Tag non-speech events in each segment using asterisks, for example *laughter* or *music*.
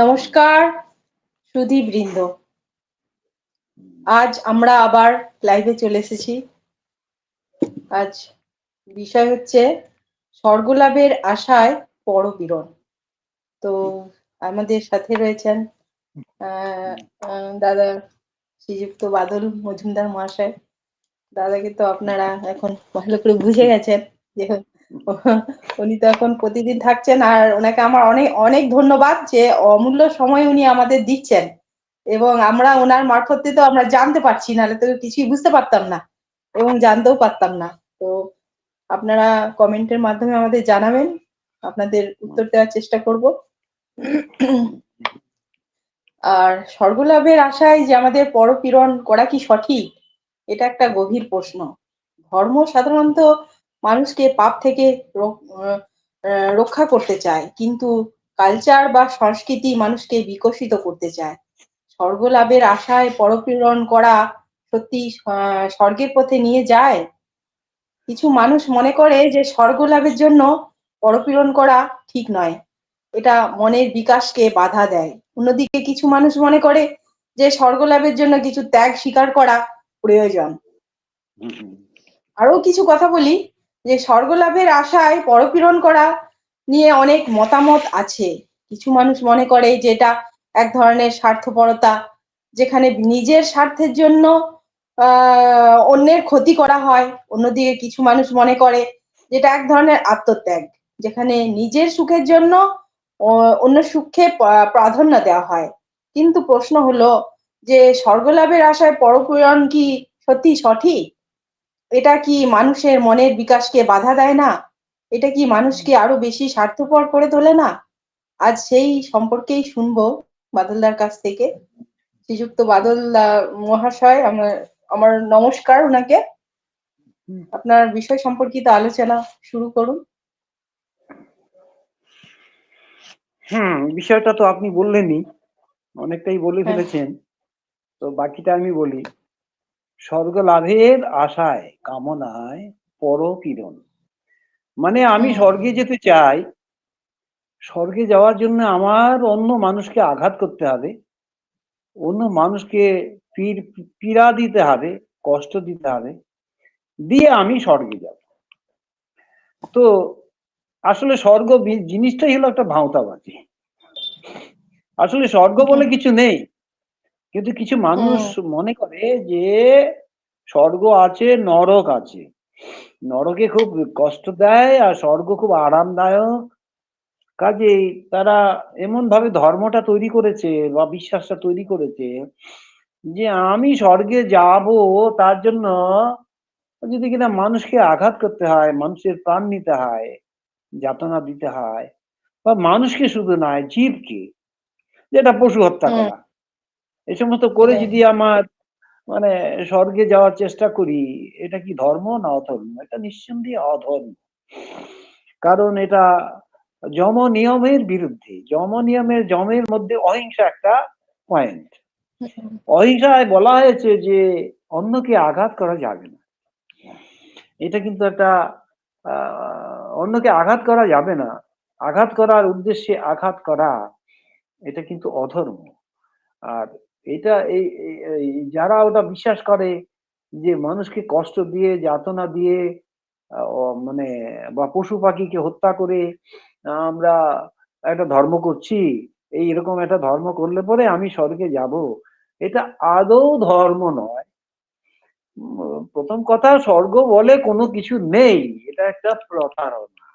নমস্কার সুধীবৃন্দ আজ আমরা আবার লাইভে চলে এসেছি। আজ বিষয় হচ্ছে স্বর্গলাভের আশায় পরপীড়ন তো আমাদের সাথে রয়েছেন দাদা শ্রীযুক্ত বাদল মজুমদার মহাশয়। দাদাকে তো আপনারা এখন ভালো করে বুঝে গেছেন যে *laughs* উনি তো এখন প্রতিদিন থাকছেন আর ওনাকে আমার অনেক অনেক ধন্যবাদ যে অমূল্য সময় উনি আমাদের দিচ্ছেন। এবং আমরা ওনার মারফতে তো আমরা জানতে পারছি, নাহলে তো কিছুই বুঝতে পারতাম না এবং জানতেও পারতাম না। তো আপনারা কমেন্টের মাধ্যমে আমাদের জানাবেন। আপনাদের উত্তর দেওয়ার চেষ্টা করব। আর স্বর্গলাভের আশায় যে আমাদের পরপীড়ন করা কি সঠিক? এটা একটা গভীর প্রশ্ন। ধর্ম সাধারণত মানুষকে পাপ থেকে রক্ষা করতে চায় কিন্তু কালচার বা সংস্কৃতি মানুষকে বিকশিত করতে চায়। স্বর্গ লাভের আশায় পরপীড়ন করা সত্যি স্বর্গের পথে নিয়ে যায়? কিছু মানুষ মনে করে যে স্বর্গ লাভের জন্য পরপীড়ন করা ঠিক নয়। এটা মনের বিকাশকে বাধা দেয়। অন্যদিকে কিছু মানুষ মনে করে যে স্বর্গ লাভের জন্য কিছু ত্যাগ স্বীকার করা প্রয়োজন। আরও কিছু কথা বলি। যে স্বর্গলাভের আশায় পরপীড়ন করা নিয়ে অনেক মতামত আছে। কিছু মানুষ মনে করে যে এটা এক ধরনের স্বার্থপরতা, যেখানে নিজের স্বার্থের জন্য অন্যের ক্ষতি করা হয়। অন্যদিকে কিছু মানুষ মনে করে যেটা এক ধরনের আত্মত্যাগ, যেখানে নিজের সুখের জন্য অন্য সুখে প্রাধান্য দেওয়া হয়। কিন্তু প্রশ্ন হলো যে স্বর্গলাভের আশায় পরপীড়ন কি সত্যি সঠিক? এটা কি মানুষের মনের বিকাশকে বাধা দেয় না? এটা কি মানুষকে আরও বেশি স্বার্থপর করে তোলে না? আজ সেই সম্পর্কেই শুনব বাদলদার কাছ থেকে। শ্রীযুক্ত বাদল মহাশয় আমার আমার নমস্কার ওনাকে। আপনার বিষয় সম্পর্কিত আলোচনা শুরু করুন। হুম বিষয়টা তো আপনি বললেনই অনেকটাই বলে হ্যাঁ। ফেলেছেন। তো বাকিটা আমি বলি। স্বর্গ লাভের আশায় কামনায় পরপীড়ন মানে আমি স্বর্গে যেতে চাই স্বর্গে যাওয়ার জন্য আমার অন্য মানুষকে আঘাত করতে হবে অন্য মানুষকে পীড়া দিতে হবে কষ্ট দিতে হবে দিয়ে আমি স্বর্গে যাব। তো আসলে স্বর্গ জিনিসটাই হলো একটা ভাঁওতাবাজি। আসলে স্বর্গ বলে কিছু নেই। কিন্তু কিছু মানুষ মনে করে যে স্বর্গ আছে নরক আছে। নরকে খুব কষ্ট দেয় আর স্বর্গ খুব আরামদায়ক। কাজেই তারা এমন ভাবে ধর্মটা তৈরি করেছে বা বিশ্বাসটা তৈরি করেছে যে আমি স্বর্গে যাব তার জন্য যদি কিনা মানুষকে আঘাত করতে হয় মানুষের প্রাণ নিতে হয় যাতনা দিতে হয় বা মানুষকে শুধু নয় জীবকে যেটা পশু হত্যা করা। এই সমস্ত করে হ্যাঁ। যদি আমার মানে স্বর্গে যাওয়ার চেষ্টা করি এটা কি ধর্ম না অধর্ম? এটা নিঃসন্দেহে অধর্ম। কারণ এটা যম নিয়মের বিরুদ্ধে যম নিয়মের জমের মধ্যে অহিংসা একটা পয়েন্ট অহিংসায় বলা হয়েছে যে অন্যকে আঘাত করা যাবে না। এটা কিন্তু একটা অন্যকে আঘাত করা যাবে না। আঘাত করার উদ্দেশ্যে আঘাত করা এটা কিন্তু অধর্ম। আর এটা এই যারা ওটা বিশ্বাস করে যে মানুষকে কষ্ট দিয়ে, যাতনা দিয়ে মানে বা পশু পাখিকে হত্যা করে আমরা একটা ধর্ম করছি, এই এরকম একটা ধর্ম করলে পরে আমি স্বর্গে যাব। এটা আদৌ ধর্ম নয়। প্রথম কথা, স্বর্গ বলে কোনো কিছু নেই। এটা একটা প্রতারণা।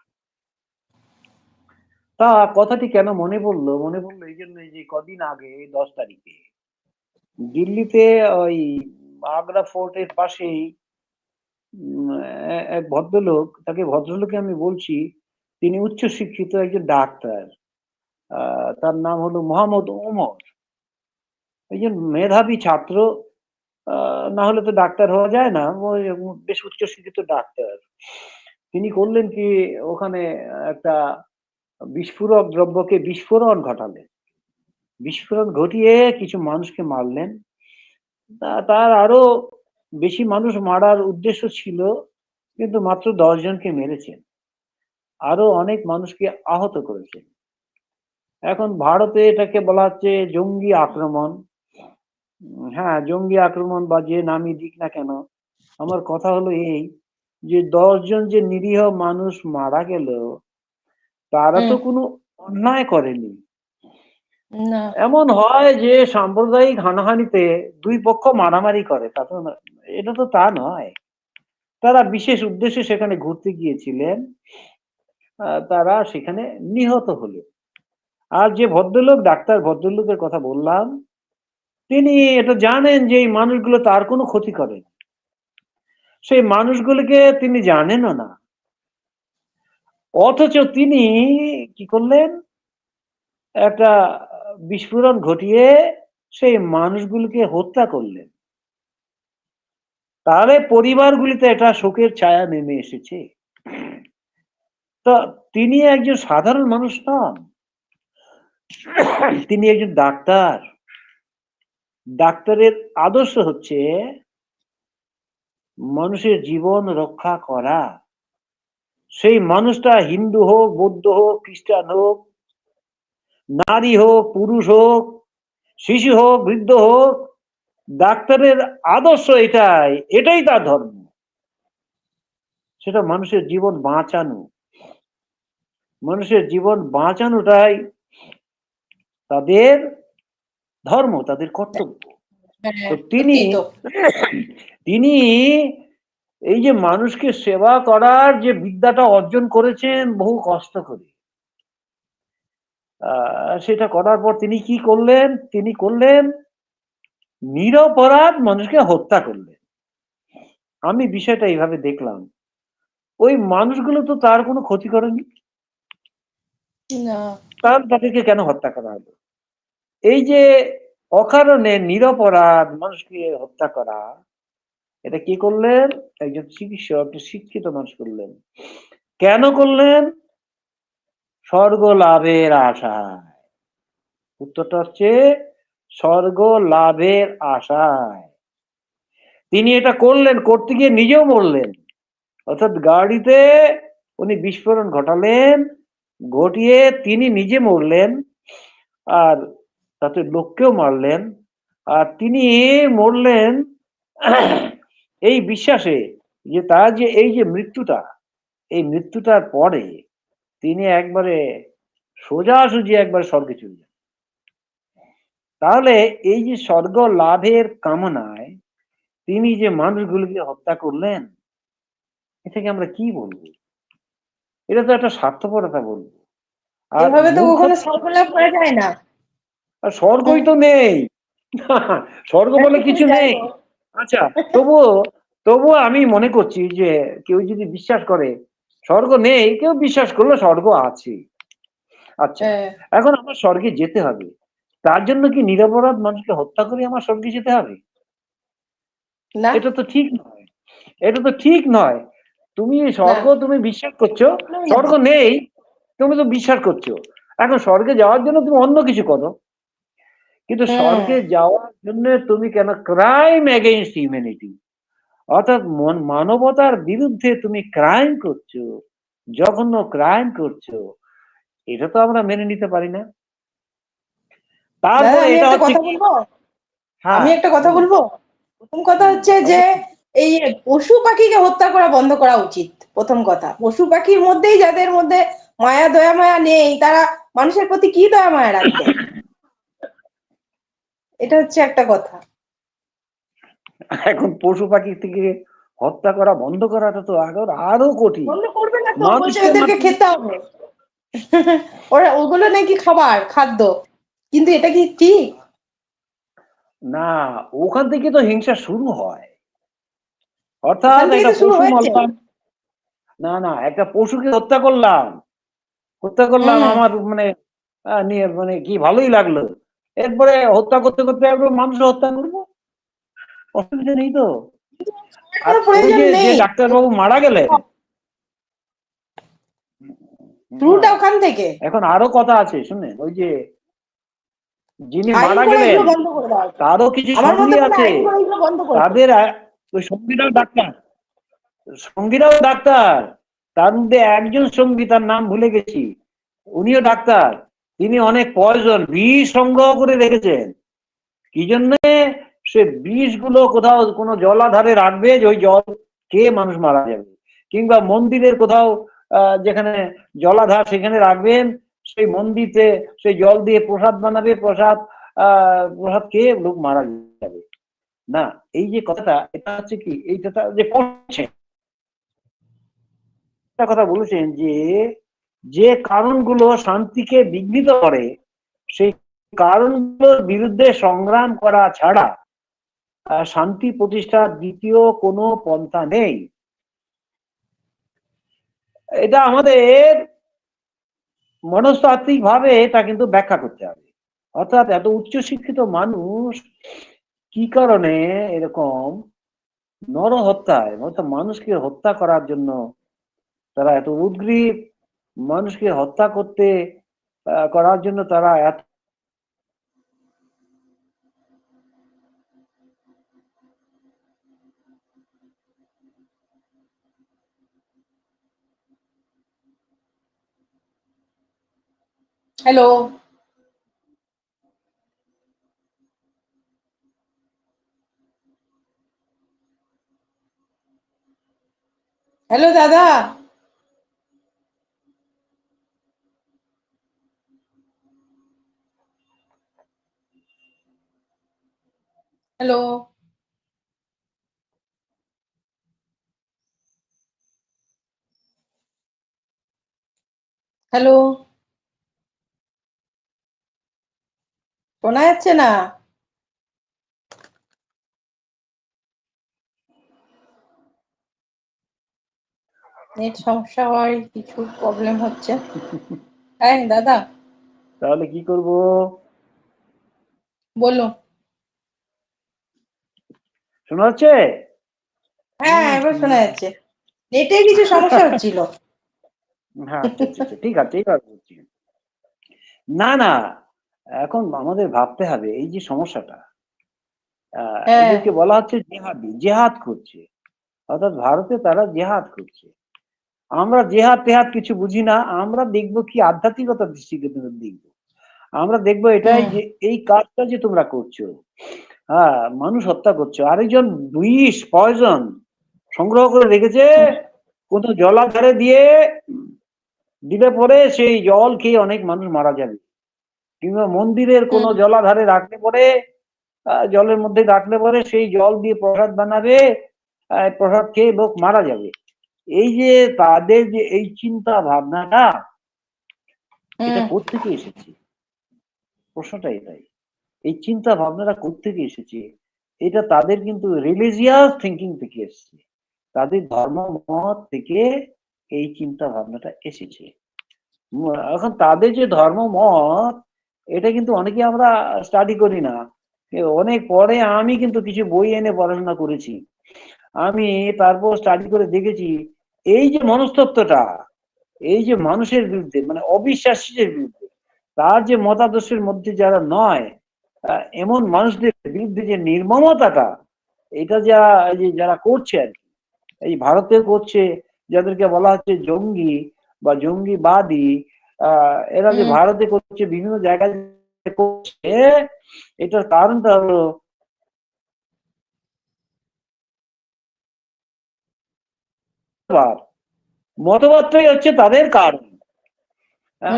তা কথাটি কেন মনে পড়ল? মনে পড়ল এই জন্য যে কদিন আগে, দশ তারিখে দিল্লিতে ওই আগ্রা ফোর্টের পাশেই এক ভদ্রলোক, তাকে ভদ্রলোকে আমি বলছি, তিনি উচ্চ শিক্ষিত একজন ডাক্তার। তার নাম হলো মোহাম্মদ ওমর। একজন মেধাবী ছাত্র না হলে তো ডাক্তার হওয়া যায় না বেশ উচ্চ শিক্ষিত ডাক্তার। তিনি করলেন কি, ওখানে একটা বিস্ফোরক দ্রব্যকে বিস্ফোরণ ঘটালেন। বিস্ফোরণ ঘটিয়ে কিছু মানুষকে মারলেন। তার আরও বেশি মানুষ মারার উদ্দেশ্য ছিল কিন্তু মাত্র জনকে মেরেছেন। আরও অনেক মানুষকে আহত করেছেন। এখন ভারতে এটাকে বলা হচ্ছে জঙ্গি আক্রমণ। হ্যাঁ জঙ্গি আক্রমণ বা যে নামই দিক না কেন আমার কথা হলো এই যে দশজন যে নিরীহ মানুষ মারা গেল তারা তো কোনো অন্যায় করেনি। এমন হয় যে সাম্প্রদায়িক হানাহানিতে দুই পক্ষ মারামারি করে, তা তো এটা তো তা নয়। তারা বিশেষ উদ্দেশ্যে সেখানে ঘুরতে গিয়েছিলেন তারা সেখানে নিহত হলেন। আর যে ভদ্রলোক, ডাক্তার ভদ্রলোকের কথা বললাম, তিনি এটা জানেন যে এই মানুষগুলো তার কোনো ক্ষতি করে সেই মানুষগুলোকে তিনি জানেনও না। অথচ তিনি কি করলেন? একটা বিস্ফোরণ ঘটিয়ে সেই মানুষগুলোকে হত্যা করলেন। তাহলে পরিবারগুলিতে এটা শোকের ছায়া নেমে এসেছে। তো তিনি একজন সাধারণ মানুষ নন। তিনি একজন ডাক্তার। ডাক্তারের আদর্শ হচ্ছে মানুষের জীবন রক্ষা করা। সেই মানুষটা হিন্দু হোক, বৌদ্ধ হোক, খ্রিস্টান হোক নারী হোক পুরুষ হোক শিশু হোক বৃদ্ধ হোক ডাক্তারের আদর্শ এটাই এটাই তার ধর্ম। সেটা মানুষের জীবন বাঁচানো। মানুষের জীবন বাঁচানোটাই তাদের ধর্ম তাদের কর্তব্য। হ্যাঁ, তো তিনি তিনি এই যে মানুষকে সেবা করার যে বিদ্যাটা অর্জন করেছেন বহু কষ্ট করে। সেটা করার পর তিনি কি করলেন? তিনি করলেন নিরপরাধ মানুষকে হত্যা করলেন। আমি বিষয়টা এইভাবে দেখলাম। ওই মানুষগুলো তো তার কোনো ক্ষতি করেনি। তার তাদেরকে কেন হত্যা করা হলো? এই যে অকারণে নিরপরাধ মানুষকে হত্যা করা এটা কি করলেন? একজন চিকিৎসক শিক্ষিত মানুষ করলেন। কেন করলেন? স্বর্গ লাভের আশায়। উত্তরটা হচ্ছে স্বর্গ লাভের আশায়। তিনি এটা করলেন, করতে গিয়ে নিজেও মরলেন। অর্থাৎ গাড়িতে উনি বিস্ফোরণ ঘটালেন, ঘটিয়ে তিনি নিজে মরলেন, আর তাতে লোককেও মারলেন। আর তিনি মরলেন এই বিশ্বাসে যে তার যে এই যে মৃত্যুটা, এই মৃত্যুটার পরে তিনি একবারে সোজাসুজি একবার স্বর্গে চলে যান। তাহলে এই যে স্বর্গ লাভের কামনায় তিনি যে মানুষগুলোকে হত্যা করলেন এটাকে আমরা কি বলব? এটা তো একটা স্বার্থপরতা বলব। আর তো কখনো স্বর্গ লাভ করা যায় না। আর স্বর্গই তো নেই। *laughs* স্বর্গ বলে কিছু নেই। আচ্ছা তবুও তবুও আমি মনে করছি যে কেউ যদি বিশ্বাস করে স্বর্গ নেই কেউ বিশ্বাস করল স্বর্গ আছে আচ্ছা হ্যাঁ, এখন আমার স্বর্গে যেতে হবে। তার জন্য কি নিরপরাধ মানুষকে হত্যা করে আমার স্বর্গে যেতে হবে? না। এটা তো ঠিক নয়। এটা তো ঠিক নয়। তুমি স্বর্গ তুমি বিশ্বাস করছ স্বর্গ নেই তুমি তো বিশ্বাস করছ। এখন স্বর্গে যাওয়ার জন্য তুমি অন্য কিছু করো। কিন্তু স্বর্গে যাওয়ার জন্য তুমি কেন ক্রাইম এগেইনস্ট হিউম্যানিটি অর্থাৎ মানবতার বিরুদ্ধে তুমি ক্রাইম করছ জঘন্য ক্রাইম করছ এটা তো আমরা মেনে নিতে পারি না। তারপর আমি এটা একটা কথা বলব? হ্যাঁ, আমি একটা কথা বলব? প্রথম কথা হচ্ছে যে এই পশু পাখিকে হত্যা করা বন্ধ করা উচিত প্রথম কথা। পশু পাখির মধ্যেই যাদের মধ্যে মায়া দয়া মায়া নেই তারা মানুষের প্রতি কি দয়া মায়া রাখবে? *coughs* এটা হচ্ছে একটা কথা। এখন পশু পাখি থেকে হত্যা করা বন্ধ করাটা তো আগর আরও কঠিন। বন্ধ করবে না তো বলছে ওদেরকে খেতে হবে। *laughs* ওরা ওগুলো নাকি খাবার খাদ্য। কিন্তু এটা কি ঠিক? না ওখান থেকে তো হিংসা শুরু হয়। অর্থাৎ একটা পশু মারলাম। না না একটা পশুকে হত্যা করলাম। হত্যা করলাম আমার মানে নিয়ে মানে কি ভালোই লাগল। এরপরে হত্যা করতে করতে একবার মানুষ হত্যা করব। অসুবিধা নেই তো? ডাক্তারবাবু মারা শুরুটা ওখান থেকে। এখন আরও কথা আছে শুনেন ওই যে যিনি মারা গেলেন। তারও কিছু সঙ্গী আছে। তাদের ওই সঙ্গীরাও ডাক্তার। সঙ্গীরাও ডাক্তার। তার মধ্যে একজন সঙ্গী তার নাম ভুলে গেছি। উনিও ডাক্তার। তিনি অনেক পয়জন বিষ সংগ্রহ করে রেখেছেন। কি জন্য? সে বিষগুলো কোথাও কোনো জলাধারে রাখবে যে ওই জল খেয়ে মানুষ মারা যাবে। কিংবা মন্দিরের কোথাও যেখানে জলাধার সেখানে রাখবেন, সেই মন্দিরে সেই জল দিয়ে প্রসাদ বানাবে, প্রসাদ প্রসাদ খেয়ে লোক মারা যাবে। না, এই যে কথাটা, এটা হচ্ছে কি, এইটা যে করছে একটা কথা বলেছেন যে যে কারণগুলো শান্তিকে বিঘ্নিত করে, সেই কারণগুলোর বিরুদ্ধে সংগ্রাম করা ছাড়া শান্তি প্রতিষ্ঠার দ্বিতীয় কোনো পন্থা নেই। এটা আমাদের মনস্তাত্ত্বিক ভাবে এটা কিন্তু ব্যাখ্যা করতে হবে। অর্থাৎ এত উচ্চ শিক্ষিত মানুষ কি কারণে এরকম নরহত্যায়, অর্থাৎ মানুষকে হত্যা করার জন্য তারা এত উদ্গ্রীব, মানুষকে হত্যা করতে করার জন্য তারা এত হ্যালো হ্যালো দাদা হ্যালো হ্যালো শোনা যাচ্ছে না? নেট সমস্যা হয় কিছু প্রবলেম হচ্ছে। হ্যাঁ দাদা। তাহলে কি করব? বলুন। শোনা যাচ্ছে? হ্যাঁ এবার শোনা যাচ্ছে। নেটে কিছু সমস্যা হচ্ছিল। হ্যাঁ আচ্ছা, আচ্ছা, ঠিক আছে না না এখন আমাদের ভাবতে হবে এই যে সমস্যাটা হ্যাঁ। এদেরকে বলা হচ্ছে জেহাদি জেহাদ করছে। অর্থাৎ ভারতে তারা জেহাদ করছে। আমরা জেহাদ তেহাদ কিছু বুঝি না আমরা দেখব কি আধ্যাত্মিকতার দৃষ্টিতে দেখব। আমরা দেখব এটাই যে এই কাজটা যে তোমরা করছ হ্যাঁ মানুষ হত্যা করছ আরেকজন বিষ পয়জন সংগ্রহ করে রেখেছে কোন জলাধারে দিয়ে দিলে পরে সেই জল খেয়ে অনেক মানুষ মারা যাবে। কিংবা মন্দিরের কোন। জলাধারে রাখলে পরে জলের মধ্যে রাখলে পরে সেই জল দিয়ে প্রসাদ বানাবে প্রসাদ খেয়ে লোক মারা যাবে। এই যে তাদের যে এই চিন্তা ভাবনাটা এটা হুম, কোত্থেকে এসেছে? প্রশ্নটা এটাই। এই চিন্তা ভাবনাটা কোত্থেকে এসেছে? এটা তাদের কিন্তু রিলিজিয়াস থিঙ্কিং থেকে এসেছে। তাদের ধর্ম মত থেকে এই চিন্তা ভাবনাটা এসেছে। এখন তাদের যে ধর্ম মত এটা কিন্তু অনেকে আমরা স্টাডি করি না। অনেক পরে আমি কিন্তু কিছু বই এনে পড়াশোনা করেছি। আমি তারপর স্টাডি করে দেখেছি, এই যে মনস্তত্ত্বটা, এই যে মানুষের বিরুদ্ধে মানে অবিশ্বাসীদের বিরুদ্ধে, তার যে মতাদর্শের মধ্যে যারা নয় এমন মানুষদের বিরুদ্ধে যে নির্মমতাটা, এটা যা, এই যে যারা করছে আর কি, এই ভারতে করছে, যাদেরকে বলা হচ্ছে জঙ্গি বা জঙ্গিবাদী এরা যে ভারতে করছে বিভিন্ন জায়গায় করছে এটার কারণটা হলো মতবাদটাই হচ্ছে তাদের কারণ।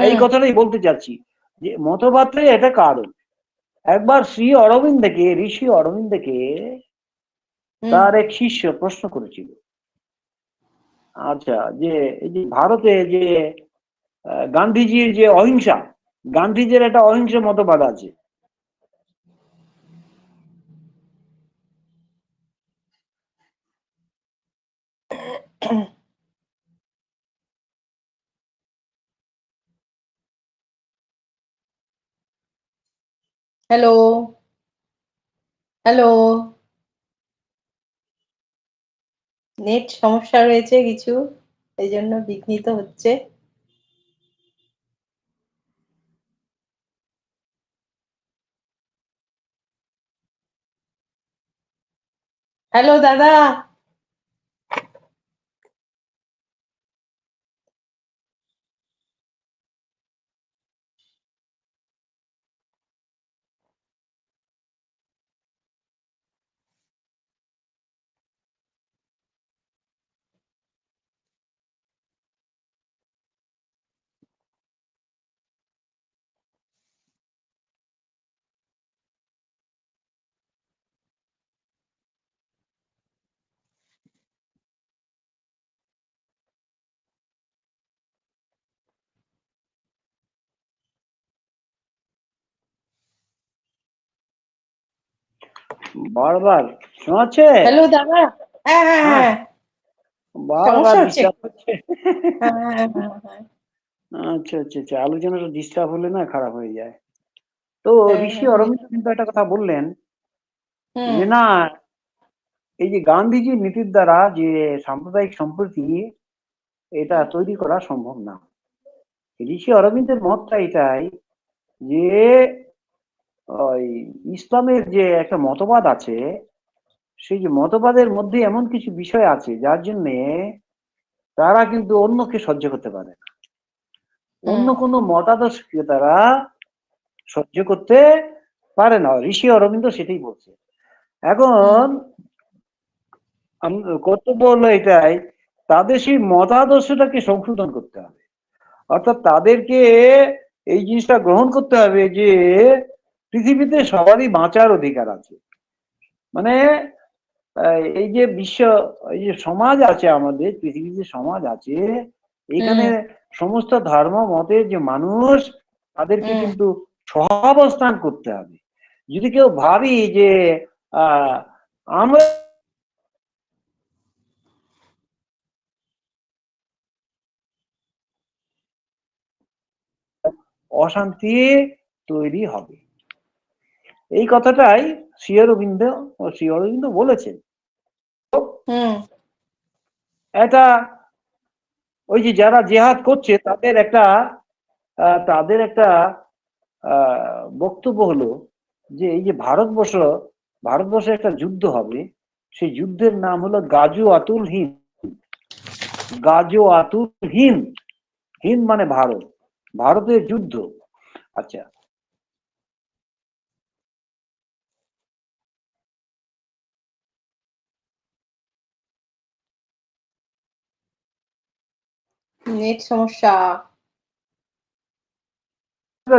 এই কথাটাই বলতে চাচ্ছি যে মতবাদটাই এটা কারণ। একবার শ্রী অরবিন্দকে ঋষি অরবিন্দকে হুম, তার এক শিষ্য প্রশ্ন করেছিল। আচ্ছা যে এই যে ভারতে যে গান্ধীজির যে অহিংসা, গান্ধীজির একটা অহিংস মতবাদ আছে। হ্যালো হ্যালো নেট সমস্যা রয়েছে কিছু এই জন্য বিঘ্নিত হচ্ছে। হ্যালো দাদা বারবার শোনাচ্ছে? হ্যালো দাদা। হ্যাঁ হ্যাঁ হ্যাঁ। বারবার ডিস্টার্ব হচ্ছে? আচ্ছা আচ্ছা আচ্ছা। আলোচনাটা ডিস্টার্ব হলে না খারাপ হয়ে যায়। তো ঋষি অরবিন্দ কিন্তু একটা কথা বললেন যে না এই যে গান্ধীজির নীতির দ্বারা যে সাম্প্রদায়িক সম্প্রীতি এটা তৈরি করা সম্ভব না। ঋষি অরবিন্দের মতটা এটাই যে ওই ইসলামের যে একটা মতবাদ আছে সেই যে মতবাদের মধ্যে এমন কিছু বিষয় আছে যার জন্য তারা কিন্তু অন্যকে সহ্য করতে পারে না। অন্য। কোনো মতাদর্শকে তারা সহ্য করতে পারে না। ঋষি অরবিন্দ সেটাই বলছে। এখন কর্তব্য হলো এটাই তাদের সেই মতাদর্শটাকে সংশোধন করতে হবে। অর্থাৎ তাদেরকে এই জিনিসটা গ্রহণ করতে হবে যে পৃথিবীতে সবারই বাঁচার অধিকার আছে। মানে এই যে বিশ্ব এই যে সমাজ আছে আমাদের পৃথিবীতে সমাজ আছে এখানে সমস্ত ধর্ম মতের যে মানুষ তাদেরকে কিন্তু সহাবস্থান করতে হবে। যদি কেউ ভাবি যে আহ আমরা অশান্তি তৈরি হবে। এই কথাটাই শ্রী অরবিন্দ ও শ্রী অরবিন্দ বলেছেন। এটা ওই যে যারা জেহাদ করছে তাদের একটা তাদের একটা বক্তব্য হলো যে এই যে ভারতবর্ষ ভারতবর্ষে একটা যুদ্ধ হবে সেই যুদ্ধের নাম হলো গাজু আতুল হিন্দ। গাজু আতুল হিন্দ। হিন্দ মানে ভারত। ভারতের যুদ্ধ। আচ্ছা নেট সমস্যা।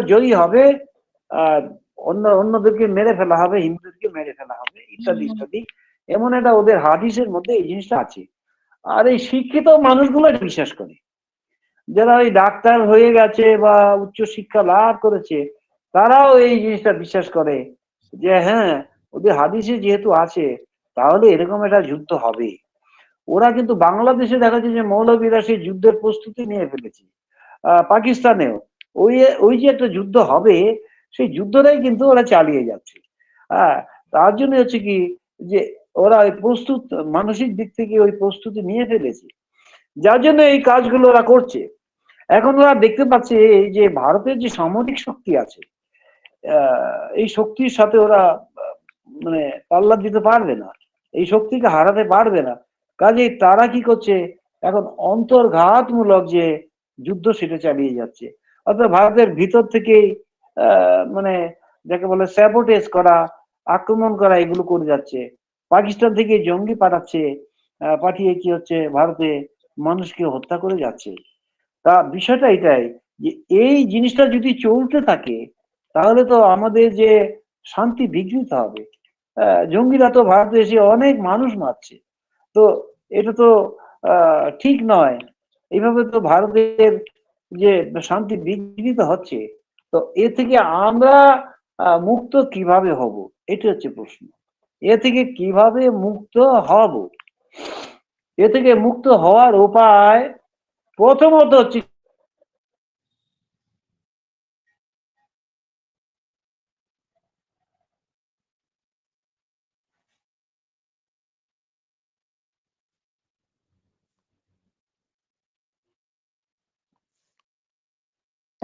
জয়ী হবে অন্য অন্যদেরকে মেরে ফেলা হবে হিন্দুদেরকে মেরে ফেলা হবে ইত্যাদি ইত্যাদি। এমন একটা ওদের হাদিসের মধ্যে এই জিনিসটা আছে। আর এই শিক্ষিত মানুষগুলো বিশ্বাস করে। যারা ওই ডাক্তার হয়ে গেছে বা উচ্চ শিক্ষা লাভ করেছে তারাও এই জিনিসটা বিশ্বাস করে যে হ্যাঁ ওদের হাদিসে যেহেতু আছে তাহলে এরকম একটা যুদ্ধ হবে। ওরা কিন্তু বাংলাদেশে দেখা যাচ্ছে যে মৌলবীরা সেই যুদ্ধের প্রস্তুতি নিয়ে ফেলেছে। পাকিস্তানেও। ওই ওই যে একটা যুদ্ধ হবে, সেই যুদ্ধটাই কিন্তু ওরা চালিয়ে যাচ্ছে। হ্যাঁ তার জন্য হচ্ছে কি যে ওরা ওই প্রস্তুত, মানসিক দিক থেকে ওই প্রস্তুতি নিয়ে ফেলেছে। যার জন্য এই কাজগুলো ওরা করছে। এখন ওরা দেখতে পাচ্ছে এই যে ভারতের যে সামরিক শক্তি আছে এই শক্তির সাথে ওরা মানে পাল্লা দিতে পারবে না। এই শক্তিকে হারাতে পারবে না। কাজেই তারা কি করছে? এখন অন্তর্ঘাতমূলক যে যুদ্ধ সেটা চালিয়ে যাচ্ছে। অর্থাৎ ভারতের ভিতর থেকেই মানে যাকে বলে স্যাবোটেজ করা, আক্রমণ করা এগুলো করে যাচ্ছে। পাকিস্তান থেকে জঙ্গি পাঠাচ্ছে পাঠিয়ে কি হচ্ছে? ভারতে মানুষকে হত্যা করে যাচ্ছে। তা বিষয়টা এটাই যে এই জিনিসটা যদি চলতে থাকে, তাহলে তো আমাদের যে শান্তি বিঘ্নিত হবে। জঙ্গিরা তো ভারতে এসে অনেক মানুষ মারছে। তো এটা তো ঠিক নয়। এইভাবে তো ভারতের যে শান্তি বিঘ্নিত হচ্ছে, তো এ থেকে আমরা মুক্ত কীভাবে হব? এটা হচ্ছে প্রশ্ন। এ থেকে কীভাবে মুক্ত হব? এ থেকে মুক্ত হওয়ার উপায় প্রথমত হচ্ছে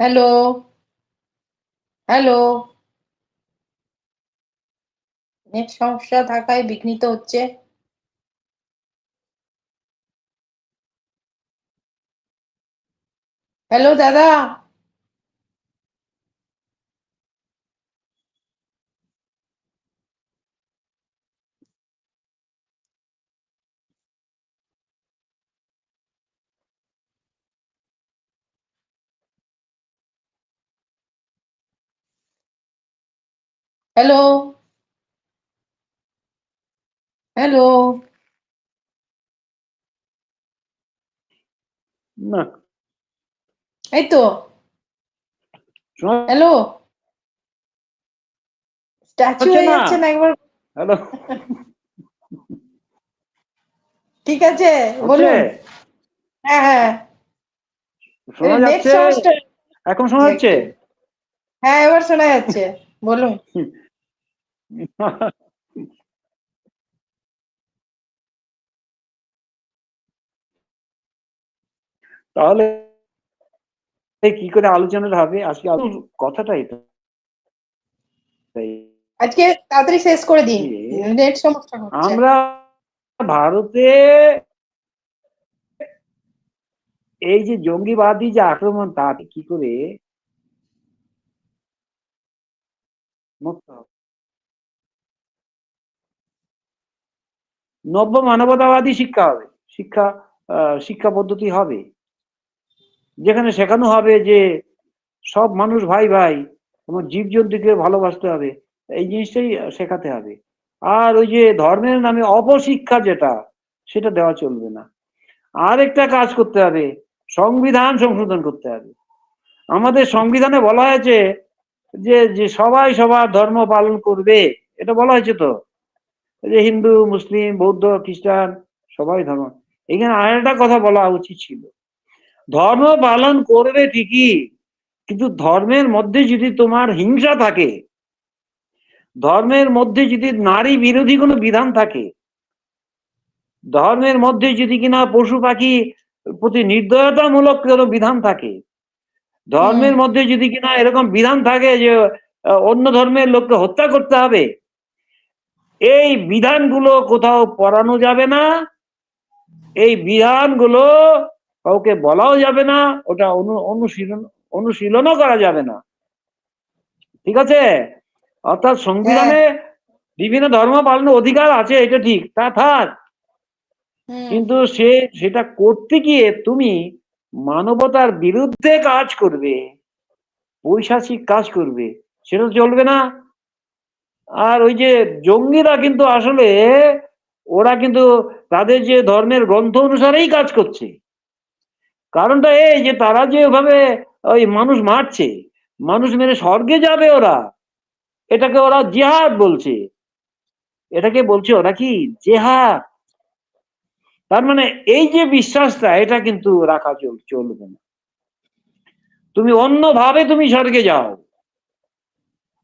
হ্যালো হ্যালো। নেট সমস্যা থাকায় বিঘ্নিত হচ্ছে। হ্যালো দাদা। হ্যালো হ্যালো না। এই তো। হ্যালো স্ট্যাচু হয়ে। যাচ্ছে না একবার। হ্যালো ঠিক আছে বলুন। হ্যাঁ হ্যাঁ। শোনা যাচ্ছে? এখন শোনা যাচ্ছে হ্যাঁ এবার শোনা যাচ্ছে। বলুন। *laughs* তাহলে কি করে আলোচনাটা হবে? আজকে আসল কথাটা এটা আজকে তাড়াতাড়ি শেষ করে দিন। নেট সমস্যা হচ্ছে। আমরা ভারতে এই যে জঙ্গিবাদী যে আক্রমণ তাতে কি করে মুক্ত হবে? নব্য মানবতাবাদী শিক্ষা হবে। শিক্ষা শিক্ষা পদ্ধতি হবে। যেখানে শেখানো হবে যে সব মানুষ ভাই ভাই তোমার জীবজন্তুকে ভালোবাসতে হবে, এই জিনিসটাই শেখাতে হবে। আর ওই যে ধর্মের নামে অপশিক্ষা যেটা, সেটা দেওয়া চলবে না। আর একটা কাজ করতে হবে, সংবিধান সংশোধন করতে হবে। আমাদের সংবিধানে বলা হয়েছে যে যে সবাই সবার ধর্ম পালন করবে, এটা বলা হয়েছে তো? যে হিন্দু মুসলিম বৌদ্ধ খ্রিস্টান সবাই ধর্ম। এখানে আরেকটা কথা বলা উচিত ছিল। ধর্ম পালন করবে ঠিকই কিন্তু ধর্মের মধ্যে যদি তোমার হিংসা থাকে ধর্মের মধ্যে যদি নারী বিরোধী কোনো বিধান থাকে ধর্মের মধ্যে যদি কিনা পশু পাখি প্রতি নির্দয়তামূলক কোনো বিধান থাকে ধর্মের মধ্যে যদি কিনা এরকম বিধান থাকে যে অন্য ধর্মের লোককে হত্যা করতে হবে এই বিধানগুলো কোথাও পড়ানো যাবে না। এই বিধানগুলো কাউকে বলাও যাবে না ওটা অনু- অনুশীলন অনুশীলনও করা যাবে না। ঠিক আছে? অর্থাৎ সংবিধানে বিভিন্ন ধর্ম পালনের অধিকার আছে এটা ঠিক তা থাক। কিন্তু সে সেটা করতে গিয়ে তুমি মানবতার বিরুদ্ধে কাজ করবে পৈশাচিক কাজ করবে সেটা চলবে না। আর ওই যে জঙ্গিরা কিন্তু আসলে, ওরা কিন্তু তাদের যে ধর্মের গ্রন্থ অনুসারেই কাজ করছে। কারণটা এই যে তারা যে ওভাবে ওই মানুষ মারছে, মানুষ মেরে স্বর্গে যাবে ওরা, এটাকে ওরা জেহাদ বলছে। এটাকে বলছে ওরা কি? জেহাদ। তার মানে এই যে বিশ্বাসটা, এটা কিন্তু রাখা চল, চলবে না। তুমি অন্যভাবে তুমি স্বর্গে যাও।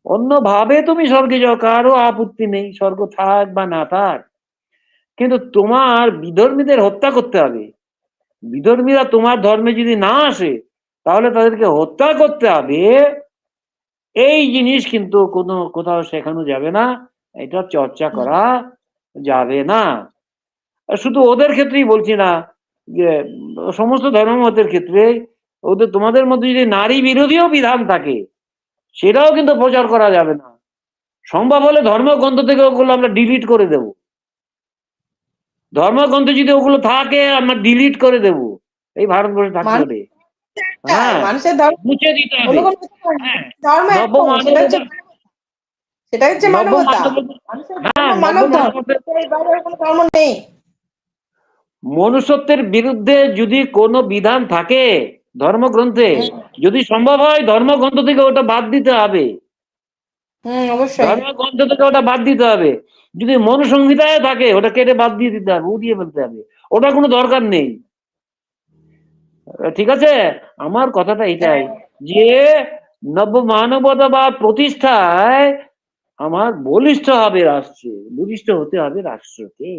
অন্যভাবে তুমি স্বর্গে যাও, কারও আপত্তি নেই, স্বর্গ থাক বা না থাক। কিন্তু তোমার বিধর্মীদের হত্যা করতে হবে। বিধর্মীরা তোমার ধর্মে যদি না আসে, তাহলে তাদেরকে হত্যা করতে হবে। এই জিনিস কিন্তু কোনো কোথাও শেখানো যাবে না, এটা চর্চা করা যাবে না। শুধু ওদের ক্ষেত্রেই বলছি না, যে সমস্ত ধর্মমতের ক্ষেত্রে ওদের তোমাদের মধ্যে যদি নারী বিরোধীও বিধান থাকে সেটাও কিন্তু প্রচার করা যাবে না। সম্ভব হলে ধর্মগ্রন্থ থেকে ওগুলো আমরা ডিলিট করে দেব। ধর্মগ্রন্থ যদি ওগুলো থাকে আমরা ডিলিট করে দেব। এই ভারতবর্ষে থাকতে মুছে দিতে হবে। হচ্ছে মানবতা- ধর্ম নেই। মনুষ্যত্বের বিরুদ্ধে যদি কোনো বিধান থাকে ধর্মগ্রন্থে যদি সম্ভব হয় ধর্মগ্রন্থ থেকে ওটা বাদ দিতে হবে। ধর্মগ্রন্থ থেকে ওটা বাদ দিতে হবে। যদি মনুসংহিতায় থাকে ওটা কেটে বাদ দিয়ে দিতে হবে উঠিয়ে ফেলতে হবে। ওটা কোনো দরকার নেই। ঠিক আছে? আমার কথাটা এটাই যে নব্য মানবতাবাদ প্রতিষ্ঠায় আমার বলিষ্ঠ হবে রাষ্ট্রে বলিষ্ঠ হতে হবে রাষ্ট্রকে।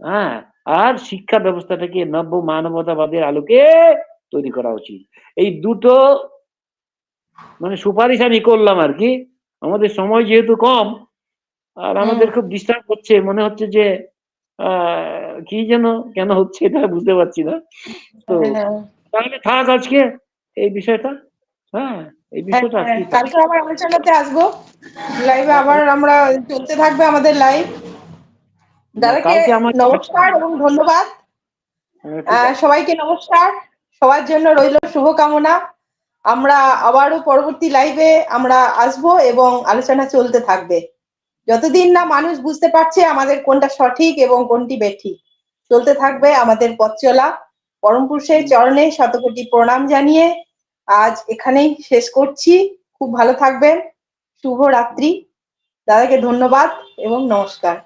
হ্যাঁ আর শিক্ষা ব্যবস্থাটাকে নব্য মানবতাবাদের আলোকে তৈরি করা উচিত। এই দুটো মানে সুপারিশ আমি করলাম আর কি। আমাদের সময় যেহেতু কম আর আমাদের খুব ডিস্টার্ব করছে মনে হচ্ছে যে কি যেন কেন হচ্ছে এটা বুঝতে পারছি না। তো হ্যাঁ, তাহলে থাক আজকে এই বিষয়টা। হ্যাঁ এই বিষয়টা হ্যাঁ, কালকে আবার আলোচনাতে আসব। লাইভে আবার আমরা চলতে থাকবে আমাদের লাইভ। দাদাকে নমস্কার এবং ধন্যবাদ। হ্যাঁ। সবাইকে নমস্কার। সবার জন্য রইল শুভকামনা। আমরা আবারও পরবর্তী লাইভে আমরা আসব এবং আলোচনা চলতে থাকবে। যতদিন না মানুষ বুঝতে পারছে আমাদের কোনটা সঠিক এবং কোনটি বেঠিক, চলতে থাকবে আমাদের পথ চলা। পরম পুরুষের চরণে শতকোটি প্রণাম জানিয়ে আজ এখানেই শেষ করছি। খুব ভালো থাকবেন। শুভ রাত্রি দাদাকে ধন্যবাদ এবং নমস্কার।